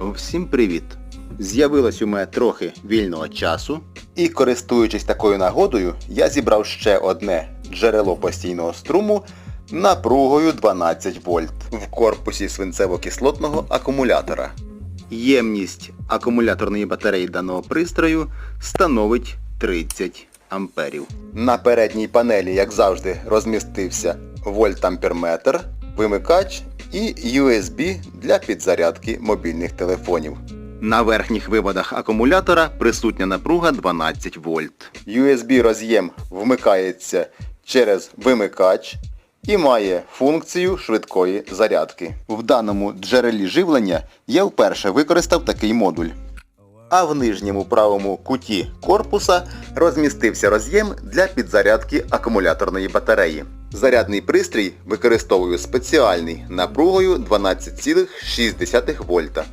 Всім привіт! З'явилось у мене трохи вільного часу. І користуючись такою нагодою, я зібрав ще одне джерело постійного струму напругою 12 вольт в корпусі свинцево-кислотного акумулятора. Ємність акумуляторної батареї даного пристрою становить 30 амперів. На передній панелі, як завжди, розмістився вольтамперметр, вимикач і USB для підзарядки мобільних телефонів. На верхніх виводах акумулятора присутня напруга 12 вольт. USB роз'єм вмикається через вимикач і має функцію швидкої зарядки. В даному джерелі живлення я вперше використав такий модуль. А в нижньому правому куті корпуса розмістився роз'єм для підзарядки акумуляторної батареї. Зарядний пристрій використовую спеціальний напругою 12,6 вольта.